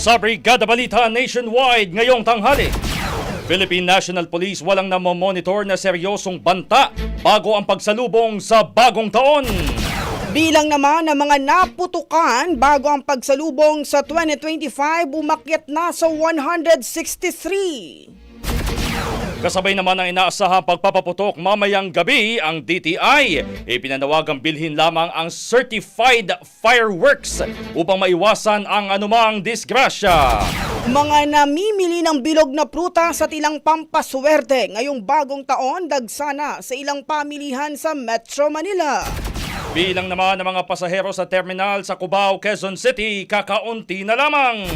Sa Brigada Balita Nationwide ngayong tanghali. Philippine National Police walang namomonitor na seryosong banta bago ang pagsalubong sa bagong taon. Bilang naman ng mga naputukan bago ang pagsalubong sa 2025, umakyat na sa 163. Kasabay naman ang inaasahang pagpapaputok mamayang gabi ang DTI. Ipinanawagang bilhin lamang ang certified fireworks upang maiwasan ang anumang disgrasya. Mga namimili ng bilog na prutas at ilang pampaswerte ngayong bagong taon dagsana sa ilang pamilihan sa Metro Manila. Bilang naman ng mga pasahero sa terminal sa Cubao, Quezon City, kakaunti na lamang.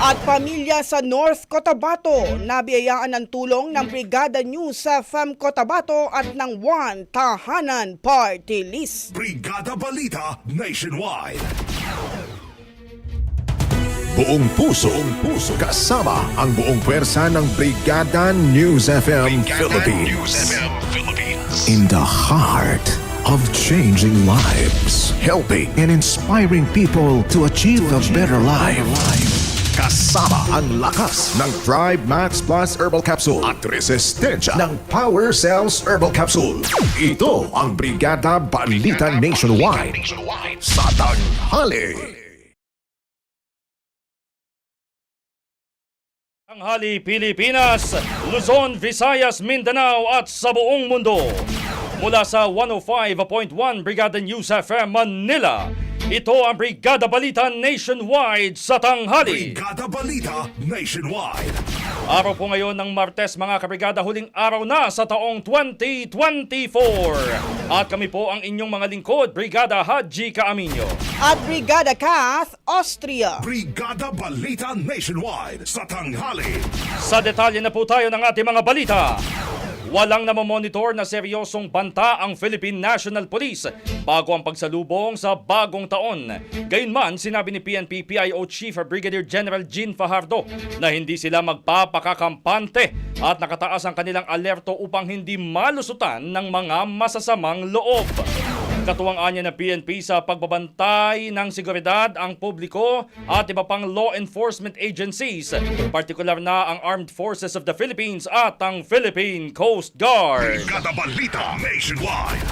At pamilya sa North Cotabato, nabiyayaan ng tulong ng Brigada News sa FM Cotabato at ng One Tahanan Party List. Brigada Balita Nationwide. Buong puso, buong puso, kasama ang buong pwersa ng Brigada News FM Philippines. In the heart of changing lives, helping and inspiring people to achieve a better life. Kasama ang lakas ng Thrive Max Plus Herbal Capsule at resistensya ng Power Cells Herbal Capsule. Ito ang Brigada Balita Nationwide sa tanghali. Tanghali Pilipinas, Luzon, Visayas, Mindanao at sa buong mundo. Mula sa 105.1 Brigada News FM Manila, ito ang Brigada Balita Nationwide sa tanghali. Brigada Balita Nationwide. Araw po ngayon ng Martes mga kabrigada huling araw na sa taong 2024. At kami po ang inyong mga lingkod, Brigada Haji Kaaminyo. At Brigada Kath, Austria. Brigada Balita Nationwide sa tanghali. Sa detalye na po tayo ng ating mga balita. Walang namamonitor na seryosong banta ang Philippine National Police bago ang pagsalubong sa bagong taon. Gayunman, sinabi ni PNP PIO Chief Brigadier General Jean Fajardo na hindi sila magpapakakampante at nakataas ang kanilang alerto upang hindi malusutan ng mga masasamang loob. Katuwang anya ng PNP sa pagbabantay ng seguridad ang publiko at iba pang law enforcement agencies, partikular na ang Armed Forces of the Philippines at ang Philippine Coast Guard. Brigada Balita Nationwide.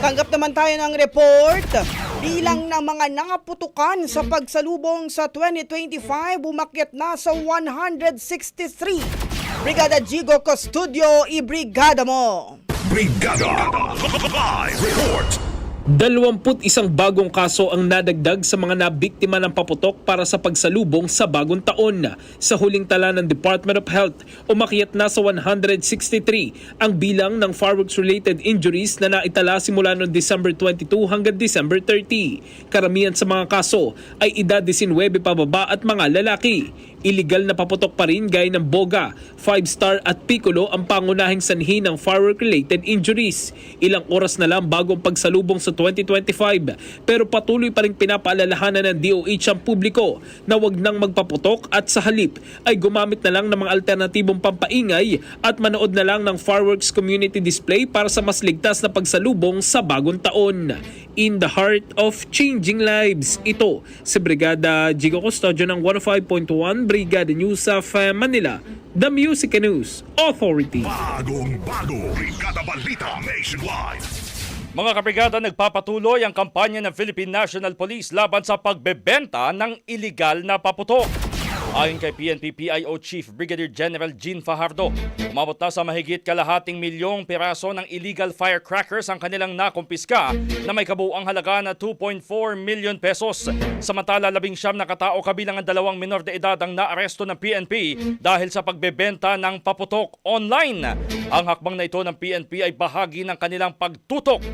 Tanggap naman tayo ng report. Bilang ng mga nangaputukan sa pagsalubong sa 2025, bumakyat na sa 163. Brigada Jigo Custodio, ibrigada mo. Brigada Live Report. 21 bagong kaso ang nadagdag sa mga nabiktima ng paputok para sa pagsalubong sa bagong taon. Sa huling tala ng Department of Health, umakyat na sa 163 ang bilang ng fireworks-related injuries na naitala simula noong December 22 hanggang December 30. Karamihan sa mga kaso ay edad 19 pababa at mga lalaki. Illegal na paputok pa rin gaya ng Boga, 5-star at Piccolo ang pangunahing sanhi ng firework-related injuries. Ilang oras na lang bago ang pagsalubong sa 2025 pero patuloy pa rin pinapaalalahanan ng DOH ang publiko na wag nang magpaputok at sa halip ay gumamit na lang ng mga alternatibong pampaingay at manood na lang ng fireworks community display para sa mas ligtas na pagsalubong sa bagong taon. In the heart of changing lives, ito si Brigada Jigo Custodio ng 105.1 Brigada News of Manila, The Music and News Authority. Bagong bago. Brigada Balita Nationwide. Mga kabrigada, nagpapatuloy ang kampanya ng Philippine National Police laban sa pagbebenta ng iligal na paputok. Ayon kay PNP PIO Chief Brigadier General Jean Fajardo, umabot na sa mahigit kalahating milyong piraso ng illegal firecrackers ang kanilang nakumpiska na may kabuuang halaga na 2.4 million pesos. Samantala, labing siyam na katao kabilang ang dalawang minor de edad ang naaresto ng PNP dahil sa pagbebenta ng paputok online. Ang hakbang na ito ng PNP ay bahagi ng kanilang pagtutok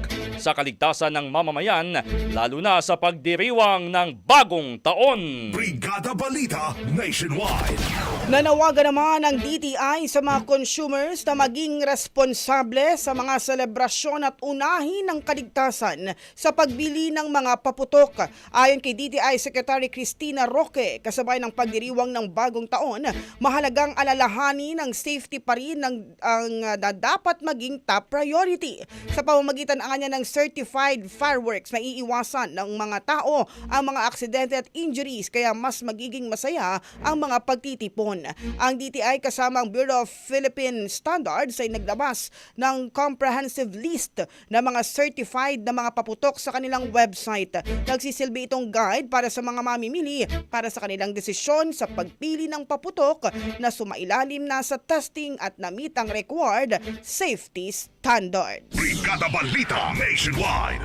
sa kaligtasan ng mamamayan, lalo na sa pagdiriwang ng bagong taon. Brigada Balita Nationwide. Nanawagan naman ang DTI sa mga consumers na maging responsable sa mga selebrasyon at unahin ng kaligtasan sa pagbili ng mga paputok. Ayon kay DTI Secretary Cristina Roque, kasabay ng pagdiriwang ng bagong taon, mahalagang alalahanin ng safety pa rin ng, ang uh, na dapat maging top priority. Sa pamamagitan ang kanya ng certified fireworks, maiiwasan ng mga tao ang mga aksidente at injuries kaya mas magiging masaya ang mga pagtitipon. Ang DTI kasama ang Bureau of Philippine Standards ay naglabas ng comprehensive list ng mga certified na mga paputok sa kanilang website. Nagsisilbi itong guide para sa mga mamimili para sa kanilang desisyon sa pagpili ng paputok na sumailalim na sa testing at na-meet ang required safety standards. Brigada Balita Nationwide.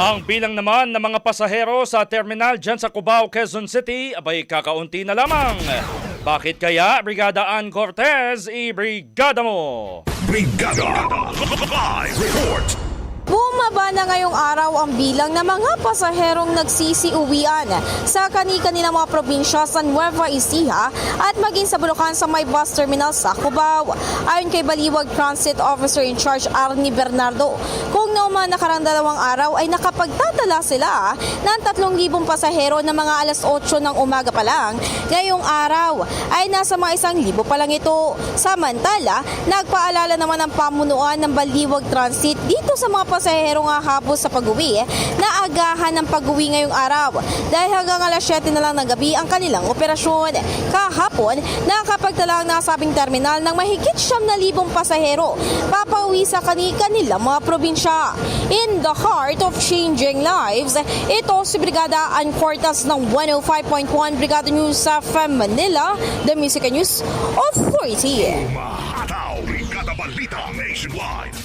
Ang bilang naman ng mga pasahero sa terminal dyan sa Cubao, Quezon City, abay kakaunti na lamang. Bakit kaya, Brigada Ann Cortez, i-brigada mo? Brigada Live Report. Bumaba na ngayong araw ang bilang ng mga pasaherong nagsisiuwian sa kani-kanilang mga probinsya sa Nueva Ecija at maging sa Bulacan sa may bus terminal sa Cubao. Ayon kay Baliwag Transit Officer in Charge Arnie Bernardo, kung naman nakarang dalawang araw ay nakapagtatala sila ng 3,000 pasahero na mga alas 8 ng umaga pa lang. Ngayong araw ay nasa mga isang libo pa lang ito. Samantala, nagpaalala naman ang pamunuan ng Baliwag Transit dito sa mga pasaherong hahapos sa pag-uwi na agahan ng pag-uwi ngayong araw dahil hanggang alas 7 na lang ng gabi ang kanilang operasyon. Kahapon, nakapagtala ang nasabing terminal ng mahigit siyam na libong pasahero papauwi sa kani-kanilang mga probinsya. In the heart of changing lives, ito si Brigada Ann ng 105.1 Brigada News sa Manila, the Music News Authority. Umahataw. Brigada Balita Nationwide.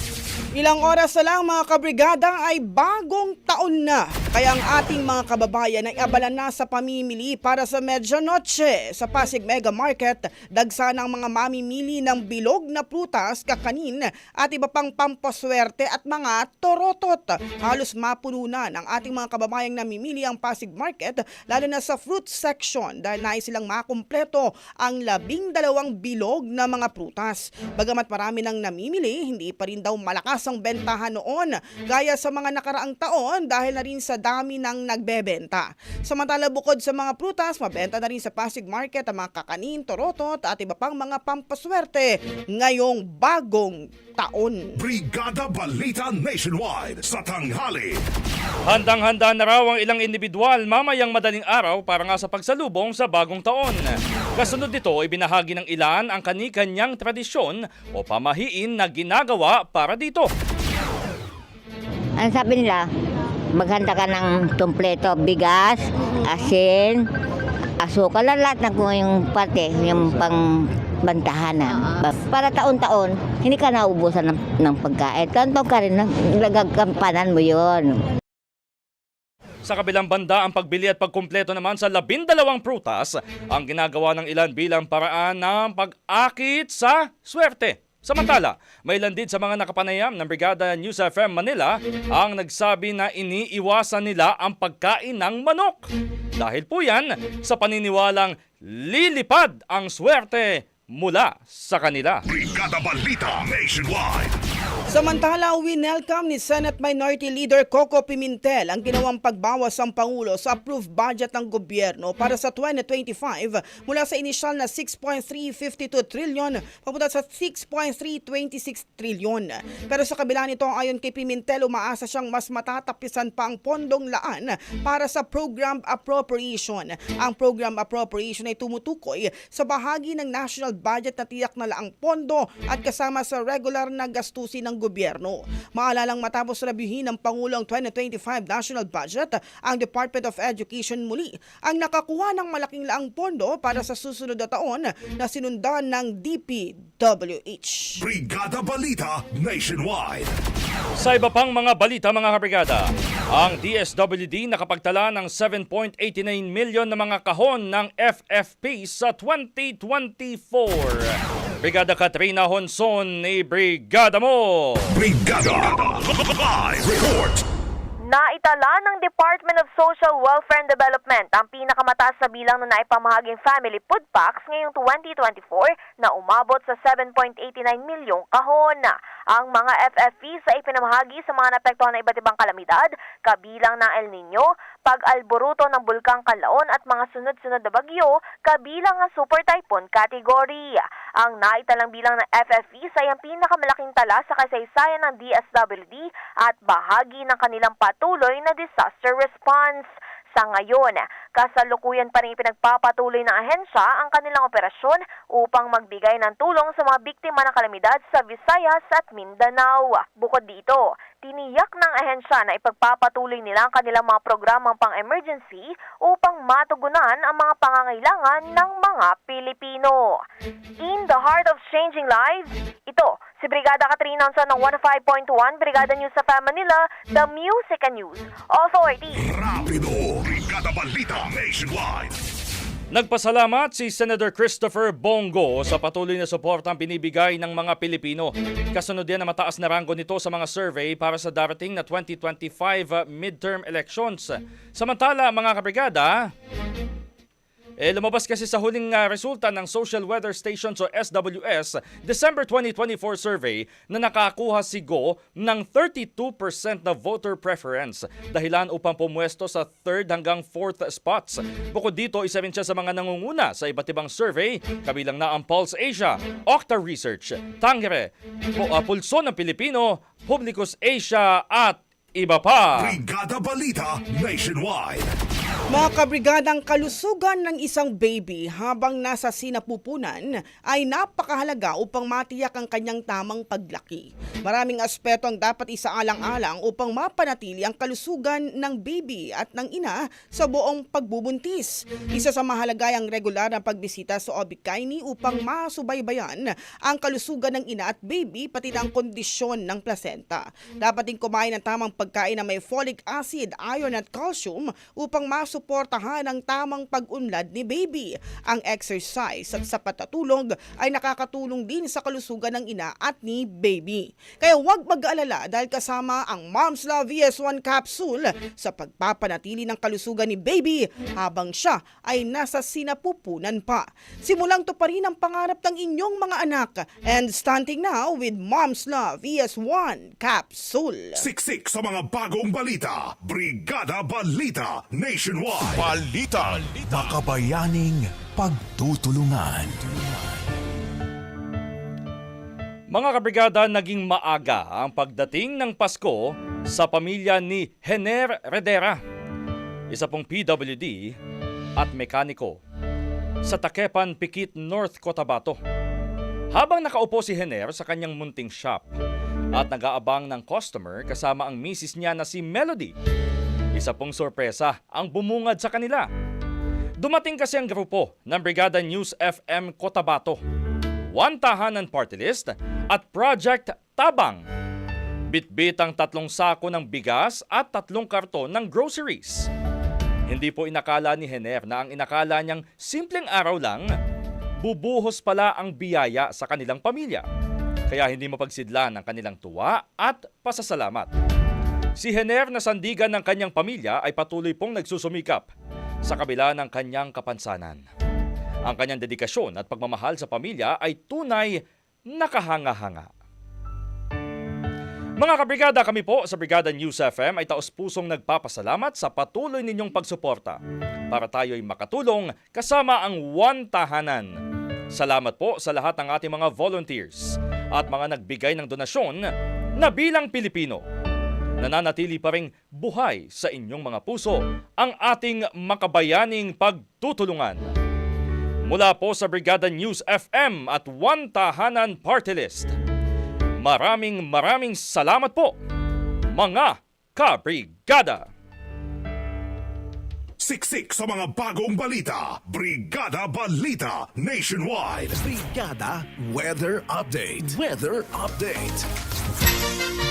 Ilang oras na lang mga kabrigada ay bagong taon na. Kaya ang ating mga kababayan ay abala na sa pamimili para sa medianoche sa Pasig Mega Market. Dagsa ng mga mamimili ng bilog na prutas, kakanin at iba pang pampaswerte at mga torotot. Halos mapuno na ng ating mga kababayang namimili ang Pasig Market lalo na sa fruit section dahil nais silang makumpleto ang labing dalawang bilog na mga prutas. Bagamat marami nang namimili, hindi pa rin daw malakas ang bentahan noon gaya sa mga nakaraang taon dahil na rin sa dami ng nagbebenta. Samantala bukod sa mga prutas, mabenta na rin sa Pasig Market ang mga kakanin, torotot at iba pang mga pampaswerte ngayong bagong taon. Brigada Balita Nationwide sa tanghali. Handang-handa na raw ang ilang individual mamayang madaling araw para nga sa pagsalubong sa bagong taon. Kasunod nito, ibinahagi ng ilan ang kani-kanyang tradisyon o pamahiin na ginagawa para dito. Ang sabi nila, maghanda ka ng tumpleto, bigas, asin, asukal, lahat ng kung yung parte, yung pang bantahan na. Para taon-taon, hindi ka naubusan ng, ng pagkain. Taon-taon ka rin, nagagampanan mo yon. Sa kabilang banda, ang pagbili at pagkumpleto naman sa labindalawang prutas ang ginagawa ng ilan bilang paraan ng pag-akit sa swerte. Samantala, may ilan din sa mga nakapanayam ng Brigada News FM Manila ang nagsabi na iniiwasan nila ang pagkain ng manok. Dahil po yan sa paniniwalang lilipad ang swerte mula sa kanila. Brigada Balita Nationwide. Samantala, winelcome ni Senate Minority Leader Coco Pimentel ang ginawang pagbawas ng Pangulo sa approved budget ng gobyerno para sa 2025 mula sa inisyal na 6.352 trillion papunta sa 6.326 trillion. Pero sa kabila nito, ayon kay Pimentel, umaasa siyang mas matatapisan pa ang pondong laan para sa program appropriation. Ang program appropriation ay tumutukoy sa bahagi ng national budget na tiyak na laang pondo at kasama sa regular na gastusin ng gobyerno. Maalalang matapos rebyuhin ng Pangulo ang 2025 national budget, ang Department of Education muli ang nakakuha ng malaking laang pondo para sa susunod na taon na sinundan ng DPWH. Brigada Balita Nationwide. Sa iba pang mga balita mga kabrigada, ang DSWD nakapagtala ng 7.89 milyon na mga kahon ng FFP sa 2024. Brigada Katrina Honson ni Brigada mo! Brigada Live Report. Naitala ng Department of Social Welfare and Development ang pinakamataas na bilang na naipamahaging family food packs ngayong 2024 na umabot sa 7.89 milyong kahon. Ang mga FFPs ay pinamahagi sa mga napektuhan ng iba't ibang kalamidad, kabilang ng El Nino, pag-alboruto ng Bulkang Kalaon at mga sunod-sunod na bagyo, kabilang ang Super Typhoon category. Ang naitalang bilang ng FFPs ay ang pinakamalaking tala sa kasaysayan ng DSWD at bahagi ng kanilang patuloy na disaster response. Sa ngayon, kasalukuyan pa rin pinagpapatuloy ng ahensya ang kanilang operasyon upang magbigay ng tulong sa mga biktima ng kalamidad sa Visayas at Mindanao. Bukod dito, tiniyak ng ahensya na ipagpapatuloy nila ang kanilang mga programang pang-emergency upang matugunan ang mga pangangailangan ng mga Pilipino. In the heart of changing lives, ito si Brigada Katrina Onson ng 105.1 Brigada News sa Manila, the Music and News Authority. Rapido. Brigada Balita Nationwide. Nagpasalamat si Senator Christopher Bongo sa patuloy na suportang binibigay ng mga Pilipino. Kasunod yan na mataas na ranggo nito sa mga survey para sa darating na 2025 midterm elections. Samantala, mga kabrigada, eh, lumabas kasi sa huling ah, resulta ng Social Weather Stations o SWS December 2024 survey na nakakuha si Go ng 32% na voter preference dahilan upang pumwesto sa 3rd hanggang 4th spots. Bukod dito, isa rin siya sa mga nangunguna sa iba't ibang survey kabilang na ang Pulse Asia, Octa Research, Tangere, ah, Pulso ng Pilipino, Publicus Asia at iba pa. Brigada Balita Nationwide. Mga kabrigadang kalusugan ng isang baby habang nasa sinapupunan ay napakahalaga upang matiyak ang kanyang tamang paglaki. Maraming aspeto ang dapat isaalang-alang upang mapanatili ang kalusugan ng baby at ng ina sa buong pagbubuntis. Isa sa mahalagayang regular na pagbisita sa OB-GYN upang masubaybayan ang kalusugan ng ina at baby pati ang kondisyon ng placenta. Dapat din kumain ng tamang pagkain na may folic acid, iron at calcium upang masuportahan ang tamang pag-unlad ni baby. Ang exercise at sapat na ay nakakatulong din sa kalusugan ng ina at ni baby. Kaya huwag mag-alala dahil kasama ang Mom's Love VS1 capsule sa pagpapanatili ng kalusugan ni baby habang siya ay nasa sinapupunan pa. Simulang to pa rin ang pangarap ng inyong mga anak and starting now with Mom's Love VS1 capsule. Siksik sa mga bagong balita. Brigada Balita Nationwide. Balita. Makabayaning pagtutulungan. Mga kabrigada, naging maaga ang pagdating ng Pasko sa pamilya ni Hener Redera, isa pong PWD at mekaniko sa Takepan, Pikit, North Cotabato. Habang nakaupo si Hener sa kanyang munting shop at nag-aabang ng customer kasama ang misis niya na si Melody, isa pong sorpresa ang bumungad sa kanila. Dumating kasi ang grupo ng Brigada News FM Cotabato One Tahanan Party List at Project Tabang. Bitbit ang tatlong sako ng bigas at tatlong karton ng groceries. Hindi po inakala ni Hener na ang inakala niyang simpleng araw lang, bubuhos pala ang biyaya sa kanilang pamilya. Kaya hindi mapagsidlan ang kanilang tuwa at pasasalamat. Si Hener na sandigan ng kanyang pamilya ay patuloy pong nagsusumikap sa kabila ng kanyang kapansanan. Ang kanyang dedikasyon at pagmamahal sa pamilya ay tunay nakahanga-hanga. Mga kabrigada, kami po sa Brigada News FM ay taos-pusong nagpapasalamat sa patuloy ninyong pagsuporta para tayo ay makatulong kasama ang One Tahanan. Salamat po sa lahat ng ating mga volunteers at mga nagbigay ng donasyon na bilang Pilipino. Nananatili pa ring buhay sa inyong mga puso ang ating makabayaning pagtutulungan. Mula po sa Brigada News FM at One Tahanan Party List. Maraming maraming salamat po, mga kabrigada! Siksik sa mga bagong balita. Brigada Balita Nationwide. Brigada Weather Update. Weather Update.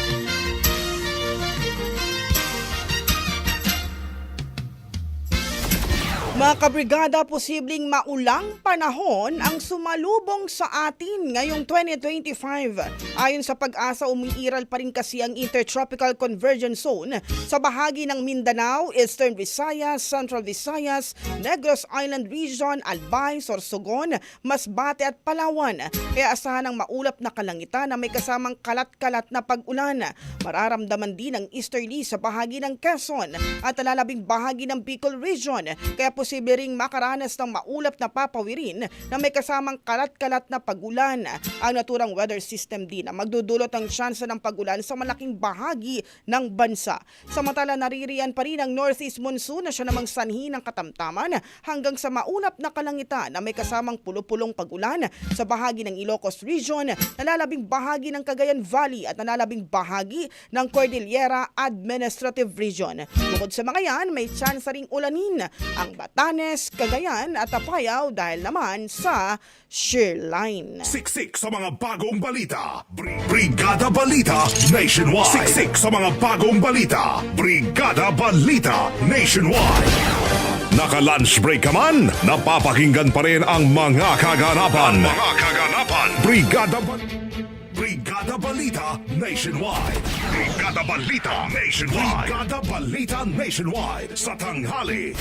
Mga kabrigada, posibleng maulang panahon ang sumalubong sa atin ngayong 2025. Ayon sa pag-asa, umiiral pa rin kasi ang Intertropical Convergence Zone sa bahagi ng Mindanao, Eastern Visayas, Central Visayas, Negros Island Region, Albay, Sorsogon, Masbate at Palawan. Kaya asahan ang maulap na kalangitan na may kasamang kalat-kalat na pag-ulan. Mararamdaman din ang easterly sa bahagi ng Quezon at lalabing bahagi ng Bicol Region. Kaya posible ring makaranas ng maulap na papawirin na may kasamang kalat-kalat na pagulan. Ang naturang weather system din na magdudulot ng tsansa ng pagulan sa malaking bahagi ng bansa. Samantala naririyan pa rin ang northeast monsoon na siya namang sanhi ng katamtaman hanggang sa maulap na kalangitan na may kasamang pulo-pulong pagulan sa bahagi ng Ilocos Region, nalalabing bahagi ng Cagayan Valley at nalalabing bahagi ng Cordillera Administrative Region. Bukod sa mga yan, may tsansa ring ulanin ang Batanes, Cagayan at Apayao dahil naman sa shear line. Siksik sa mga bagong balita. Bri- Brigada Balita Nationwide. Siksik sa mga bagong balita. Brigada Balita Nationwide. Naka-lunch break ka man, napapakinggan pa rin ang mga kaganapan. mga kaganapan. Brigada Balita. Brigada Balita Nationwide. Brigada Balita Nationwide. Brigada Balita Nationwide. Sa tanghali.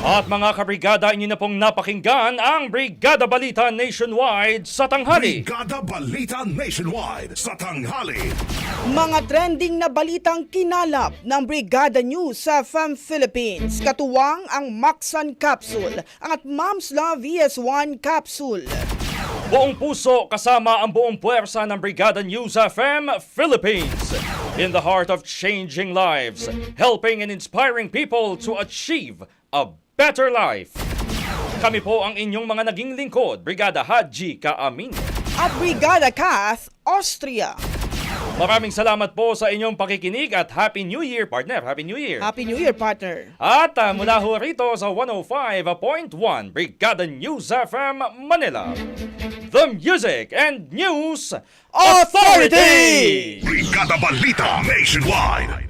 At mga kabrigada, inyo na pong napakinggan ang Brigada Balita Nationwide sa tanghali. Brigada Balita Nationwide. Sa tanghali. Mga trending na balitang kinalap ng Brigada News sa FAM Philippines. Katuwang ang Maxan Capsule at Mom's Love VS1 Capsule. Buong puso kasama ang buong puwersa ng Brigada News FM Philippines. In the heart of changing lives, helping and inspiring people to achieve a better life. Kami po ang inyong mga naging lingkod, Brigada Haji Kaamin. At Brigada Kath, Austria. Maraming salamat po sa inyong pakikinig at Happy New Year, partner. Happy New Year. Happy New Year, partner. At ah, mula ho rito sa 105.1 Brigada News FM Manila. The Music and News Authority! Brigada Balita Nationwide.